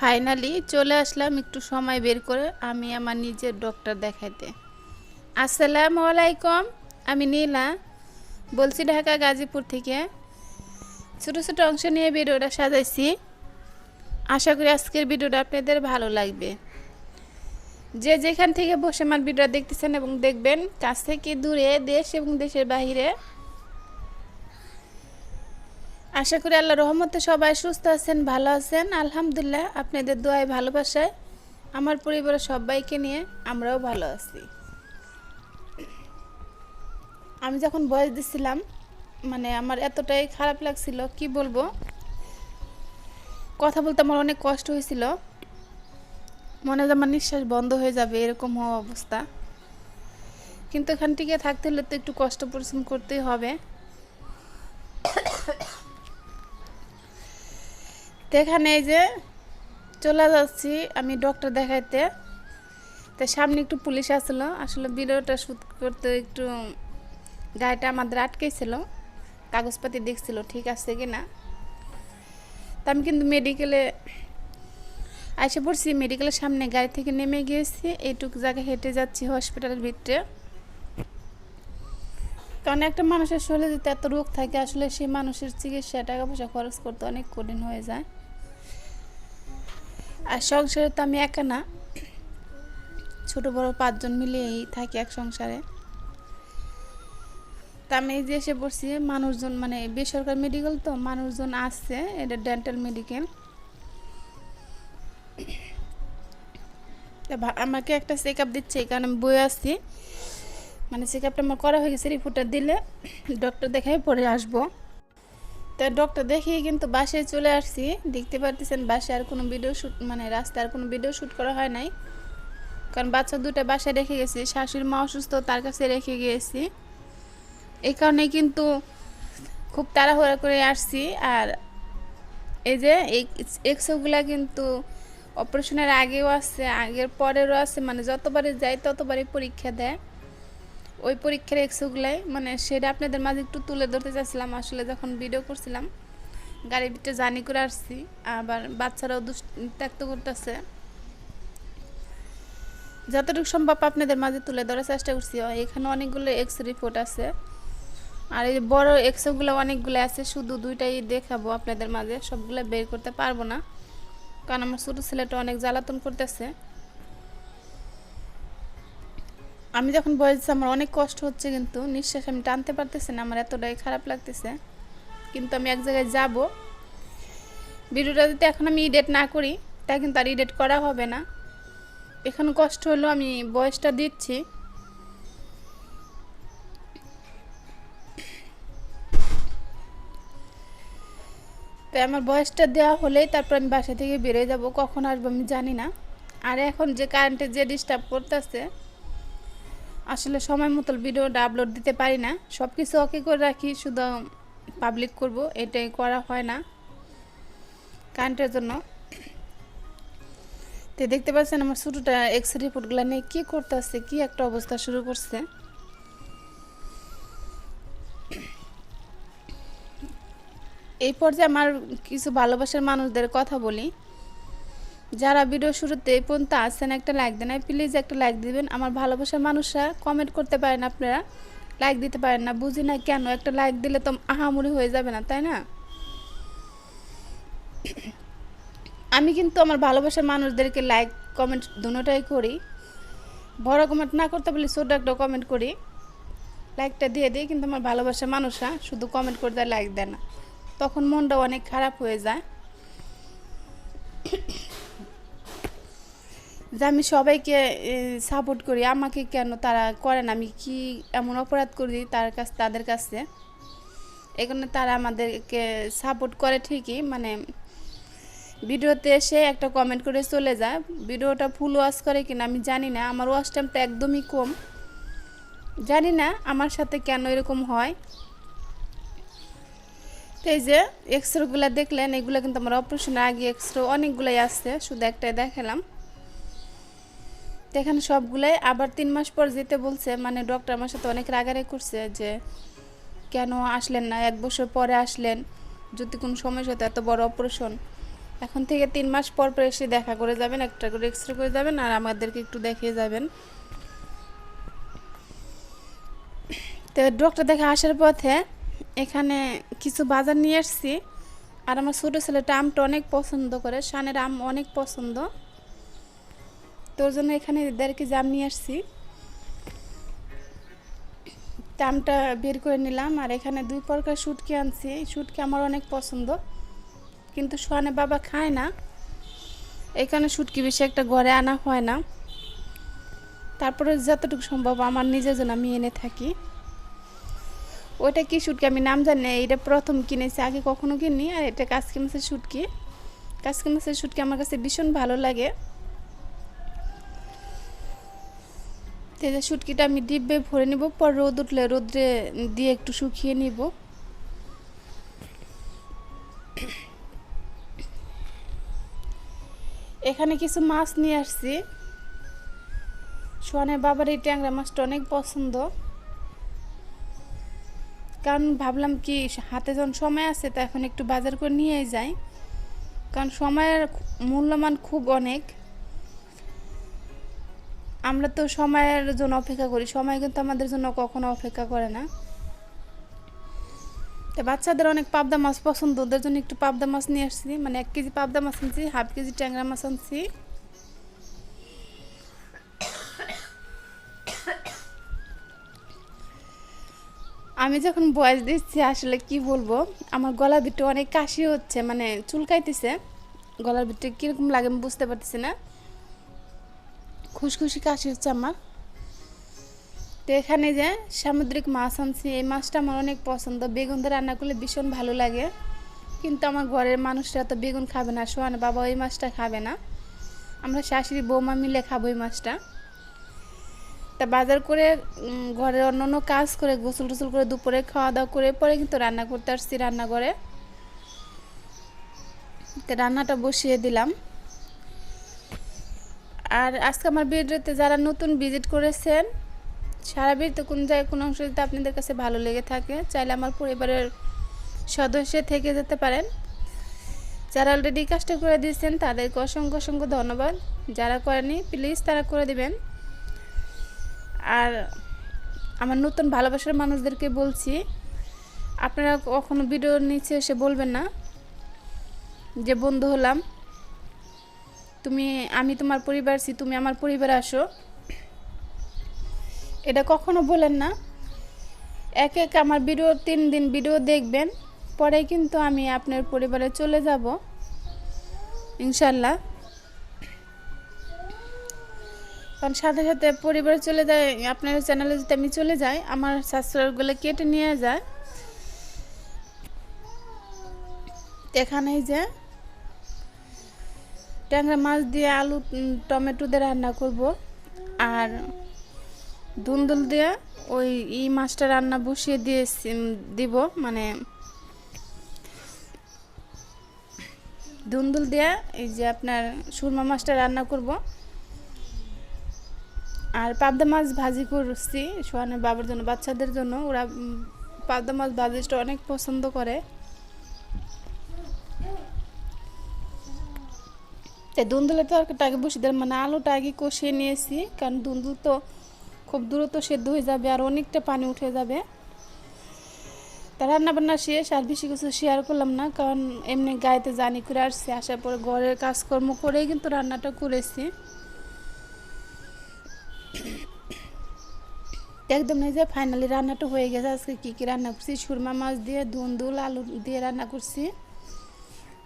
Finally চলে আসলাম একটু সময় বের করে আমি আমার নিজের ডক্টর দেখাইতে। আসসালামু আলাইকুম, আমি নীলা। বলছি ঢাকা গাজীপুর থেকে। ছোটো ছোটো অংশ নিয়ে ভিডিওটা সাজাইছি। আশা করি আজকের ভিডিওটা আপনাদের ভালো লাগবে। যে যেখান থেকে বসে আমার ভিডিওটা দেখতেছেন এবং দেখবেন, কাছ থেকে দূরে, দেশ এবং দেশের বাইরে আশা করি আল্লাহ রহমতে সবাই সুস্থ আছেন, ভালো আছেন। আলহামদুলিল্লাহ, আপনাদের দোয়ায় ভালোবাসায়, আমার পরিবারের সবাইকে নিয়ে আমরাও ভালো আছি। আমি যখন বয়স দিছিলাম মানে আমার এতটাই খারাপ লাগছিল, কি বলব? কথা বলতে আমার অনেক কষ্ট হয়েছিল। মনে হয় আমার নিঃশ্বাস বন্ধ হয়ে যাবে, এরকম হওয়া অবস্থা। কিন্তু এখান থেকে থাকতে হলে তো একটু কষ্ট পরিশ্রম করতেই হবে। তো এখানে এই যে চলে যাচ্ছি আমি ডক্টর দেখাইতে। তো সামনে একটু পুলিশ আসলো। আসলে ভিডিওটা শ্যুট করতে একটু গাড়িটা আমাদের আটকেছিল। কাগজপাতি দেখছিল ঠিক আছে কি না তা আমি কিন্তু মেডিকেলে এসে পড়ছি। মেডিকেলের সামনে গাড়ি থেকে নেমে গিয়েছি। এইটুকু জায়গায় হেঁটে যাচ্ছি হসপিটালের ভিতরে। কারণ একটা মানুষের শরীরে যদি এত রোগ থাকে, আসলে সেই মানুষের চিকিৎসা টাকা পয়সা খরচ করতে অনেক কঠিন হয়ে যায়। আর সংসারে তো আমি একা না। ছোট বড় পাঁচজন মিলিয়েই থাকি এক সংসারে। তা আমি এই যে এসে পড়ছি, মানুষজন মানে বেসরকারি মেডিকেল তো, মানুষজন আসছে, এটা ডেন্টাল মেডিকেল আমাকে একটা চেক আপ দিচ্ছে কারণ আমি বই আসছি। মানে চেক আপটা আমার করা হয়ে গেছে রিপোর্টটা দিলে ডক্টর দেখাই পরে আসব। তা ডক্টর দেখিয়ে কিন্তু বাসায় চলে আসছি। দেখতে পারতেছেন বাসায় আর কোনো ভিডিও শ্যুট মানে রাস্তায় আর কোনো ভিডিও শ্যুট করা হয় নাই। কারণ বাচ্চা দুটো বাসায় রেখে গেছি, শাশুড়ি মা অসুস্থ, তার কাছে রেখে গিয়েছি। এই কারণে কিন্তু খুব তাড়াহুড়া করে আসছি। আর এই যে এই এক্সোগুলা কিন্তু অপারেশনের আগেও আছে, আগের পরেরও আছে মানে যতবারই যাই ততবারই পরীক্ষা দেয়। ওই পরীক্ষার এক্সোগুলাই মানে সেটা আপনাদের মাঝে একটু তুলে ধরতে চাচ্ছিলাম। আসলে যখন ভিডিও করছিলাম, গাড়ির ভিতরে জানি করে আসছি, আবার বাচ্চারাও দুষ্টাক্ত করতেছে। যতটুকু সম্ভব আপনাদের মাঝে তুলে ধরার চেষ্টা করছি। এখানে অনেকগুলো এক্স রিপোর্ট আছে। আর এই বড় এক্সোগুলো অনেকগুলো আছে, শুধু দুইটাই দেখাবো আপনাদের মাঝে। সবগুলো বের করতে পারব না। কারণ আমার ছোটো ছেলেটা অনেক জ্বালাতন করতেছে। আমি যখন বয়স আমার অনেক কষ্ট হচ্ছে কিন্তু। নিঃশ্বাস আমি টানতে পারতেছি না, আমার এতটাই খারাপ লাগতেছে। কিন্তু আমি এক জায়গায় যাব। ভিডিওটা যদি এখন আমি ইডেট না করি, তা কিন্তু আর ইডেট করা হবে না। এখন কষ্ট হলো, আমি বয়সটা দিচ্ছি। তাই আমার বয়সটা দেওয়া হলেই তারপর আমি বাসা থেকে বেরিয়ে যাব। কখন আসব আমি জানি না। আর এখন যে কারেন্টে যে ডিস্টার্ব করতেছে আসলে সময় মতো ভিডিওটা আপলোড দিতে পারি না। সব কিছু ওকে করে রাখি, শুধু পাবলিক করব, এটাই করা হয় না কারেন্টের জন্য। তো দেখতে পাচ্ছেন আমার ছোটোটা এক্স রিপোর্টগুলো নিয়ে কী করতেছে, কী একটা অবস্থা শুরু করছে। এই পর্যায়ে আমার কিছু ভালোবাসার মানুষদের কথা বলি। যারা ভিডিও শুরুতে এই পর্যন্ত আসছেন একটা লাইক দেন। প্লিজ একটা লাইক দিবেন। আমার ভালোবাসার মানুষরা কমেন্ট করতে পারেন আপনারা। লাইক দিতে পারেন না। বুঝি না কেন? একটা লাইক দিলে তো আহামুড়ি হয়ে যাবে না, তাই না? আমি কিন্তু আমার ভালোবাসার মানুষদেরকে লাইক কমেন্ট দুটোটাই করি। বড় কমেন্ট না করতে বলি ছোটো একটা কমেন্ট করি। লাইকটা দিয়ে দিই। কিন্তু আমার ভালোবাসার মানুষরা শুধু কমেন্ট করে দেয় লাইক দেয় না। তখন মনটা অনেক খারাপ হয়ে যায়। যে আমি সবাইকে সাপোর্ট করি, আমাকে কেন তারা করে না? আমি কি এমন অপরাধ করি তার কাছ, তাদের কাছে? এখানে তারা আমাদেরকে সাপোর্ট করে ঠিকই মানে ভিডিওতে এসে একটা কমেন্ট করে চলে যায়, ভিডিওটা ফুল ওয়াশ করে কিনা আমি জানি না, আমার ওয়াশ টাইমটা একদমই কম। জানি না আমার সাথে কেন এরকম হয়। এই যে এক্সরেগুলো দেখলেন, এগুলো কিন্তু আমার অপারেশনের আগে এক্সরে অনেকগুলোই আসছে শুধু একটাই দেখালাম। তো এখানে সবগুলোই। আবার তিন মাস পর যেতে বলছে মানে ডক্টর আমার সাথে অনেক রাগারাগি করছে যে, কেন আসলেন না? এক বছর পরে আসলেন, যদি কোনো সমস্যা হতো এত বড় অপারেশন এখন থেকে তিন মাস পর পর এসে দেখা করে যাবেন, একটা করে এক্সরে করে যাবেন আর আমাদেরকে একটু দেখিয়ে যাবেন। তো ডক্টর দেখে আসার পথে এখানে কিছু বাজার নিয়ে এসছি আর আমার ছোটো ছেলেটা আমটা অনেক পছন্দ করে, শানের আম অনেক পছন্দ। তোর জন্য এখানে দেড় কেজি আম নিয়ে আসছি। তা আমটা বের করে নিলাম আর এখানে দুই প্রকার শুটকি আনছি। শুটকি আমার অনেক পছন্দ, কিন্তু সোয়ানে বাবা খায় না। এখানে শুটকি বেশি একটা ঘরে আনা হয় না। তারপরে যতটুকু সম্ভব আমার নিজের জন্য আমি এনে থাকি। ওইটা কি শুটকি? আমি নাম জানি না। এটা প্রথম কিনেছি, আগে কখনো কিনি আর এটা কাজকি মাছের শুটকি। কাজকি মাছের শুটকি আমার কাছে ভীষণ ভালো লাগে। তো শুটকিটা আমি ডিব্বে ভরে নিব, পর রোদ উঠলে রোদ্রে দিয়ে একটু শুকিয়ে নিব। এখানে কিছু মাছ নিয়ে আসছি। সোয়ানের বাবার এই ট্যাংরা মাছটা অনেক পছন্দ। কারণ ভাবলাম কি, হাতে যখন সময় আছে তা এখন একটু বাজার করে নিয়ে যাই। কারণ সময়ের মূল্যমান খুব অনেক। আমরা তো সময়ের জন্য অপেক্ষা করি। সময় কিন্তু আমাদের জন্য কখনো অপেক্ষা করে না। তো বাচ্চাদের অনেক পাবদা মাছ পছন্দ, ওদের জন্য একটু পাবদা মাছ নিয়ে আসছি। মানে এক কেজি পাবদা মাছ আনছি, হাফ কেজি ট্যাংরা মাছ আনছি। আমি যখন বয়স দিচ্ছি, আসলে কি বলব, আমার গলার ভিতরে অনেক কাশি হচ্ছে মানে চুলকাইতেছে। গলার ভিতরে কীরকম লাগে আমি বুঝতে পারতেছি না। খুশখুশি কাশি হচ্ছে আমার। তো এখানে যে সামুদ্রিক মাছ আনছি, এই মাছটা আমার অনেক পছন্দ। বেগুন দিয়ে রান্না করলে ভীষণ ভালো লাগে। কিন্তু আমার ঘরের মানুষরা তো বেগুন খাবে না, সোহান বাবা ওই মাছটা খাবে না। আমরা শাশুড়ি বৌমা মিলে খাব ওই মাছটা। তা বাজার করে ঘরের অন্য অন্য কাজ করে, গোসল টোসল করে দুপুরে খাওয়া দাওয়া করে, পরে কিন্তু রান্না করতে আসছি রান্নাঘরে। তো রান্নাটা বসিয়ে দিলাম। আর আজকে আমার ভিডিওতে যারা নতুন ভিজিট করেছেন, সারা ভিডিওতে কোন জায়গায় কোন অংশ যদি আপনাদের কাছে ভালো লেগে থাকে, চাইলে আমার পরিবারের সদস্য থেকে যেতে পারেন। যারা অলরেডি কাজটা করে দিয়েছেন, তাদেরকে অসংখ্য অসংখ্য ধন্যবাদ। যারা করেনি প্লিজ তারা করে দিবেন। আর আমার নতুন ভালোবাসার মানুষদেরকে বলছি, আপনারা কখনো ভিডিওর নিচে এসে বলবেন না, যে বন্ধু হলাম। তুমি, আমি তোমার পরিবার আছি, তুমি আমার পরিবার আসো। এটা কখনো বলেন না। এক এক আমার ভিডিও, তিন দিন ভিডিও দেখবেন, পরে কিন্তু আমি আপনার পরিবারে চলে যাব। ইনশাল্লাহ। কারণ সাথে সাথে পরিবারে চলে যায়, আপনার চ্যানেলে যদি আমি চলে যাই, আমার সাবস্ক্রাইবগুলো কেটে নিয়ে যায়। এখানেই যে। ট্যাংরা মাছ দিয়ে আলু টমেটো দিয়ে রান্না করব। আর দুন্দুল দিয়ে ওই ই মাছটা রান্না বসিয়ে দিয়ে দিব। মানে দুন্দুল দিয়ে এই যে আপনার সুরমা মাছটা রান্না করব। আর পাবদা মাছ ভাজি করছি, সোহানের বাবার জন্য, বাচ্চাদের জন্য। ওরা পাবদা মাছ ভাজিটা অনেক পছন্দ করে। তো দুন্দুলের তরকারিটা আগে বসে দিলাম মানে আলুটা আগে কষিয়ে নিয়েছি, কারণ দুন্দুল তো খুব দ্রুত সেদ্ধ হয়ে যাবে আর অনেকটা পানি উঠে যাবে। তা রান্না বান্না শেষ, আর বেশি কিছু শেয়ার করলাম না, কারণ এমনি গায়েতে জানি করে আসছি, আসার পরে ঘরের কাজকর্ম করেই কিন্তু রান্নাটা করেছি। একদম এই যে ফাইনালি রান্নাটা হয়ে গেছে, আজকে কী কী রান্না করছি? সুরমা মাছ দিয়ে, দুন্দুল, আলু দিয়ে রান্না করছি।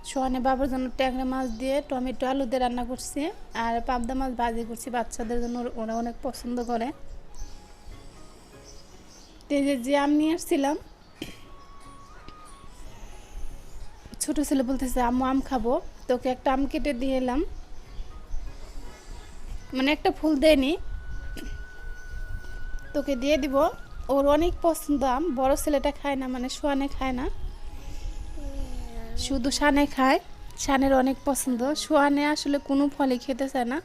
সোহানে বাবার জন্য ট্যাংরা মাছ দিয়ে টমেটো আলু দিয়ে রান্না করছি আর পাবদা মাছ ভাজি করছি বাচ্চাদের জন্য, ওরা অনেক পছন্দ করে। তেজে যে আম নিয়ে আসছিলাম। ছোট ছেলে বলতেছে, আম্মু, আম খাব। তোকে একটা আম কেটে দিয়ে এলাম। মানে একটা ফুল দেয়নি। তোকে দিয়ে দিব। ওর অনেক পছন্দ আম, বড় ছেলেটা খায় না মানে সোয়ানে খায় না। শুধু শানে খায়, শানের অনেক পছন্দ। সোয়ানে আসলে কোনো ফলই খেতে চায় না।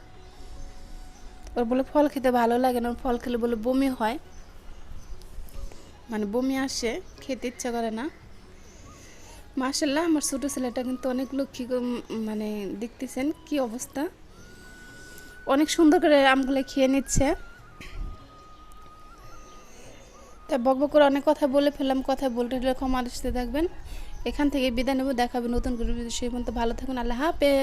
ওর বলে ফল খেতে ভালো লাগে না, ফল খেলে বলে বমি হয়। মানে বমি আসে, খেতে ইচ্ছা করে না। মার্শাল্লাহ আমার ছোটো ছেলেটা কিন্তু অনেক লক্ষ্মী মানে দেখতেছেন কি অবস্থা। অনেক সুন্দর করে আমগুলো খেয়ে নিচ্ছে। তা বক বক করে অনেক কথা বলে ফেললাম, কথা বলতে ক্ষমা আসতে থাকবেন। এখান থেকে বিদায় নেব দেখাবে নতুন করে সেই পর্যন্ত ভালো থাকুন আল্লাহ হাফেজ।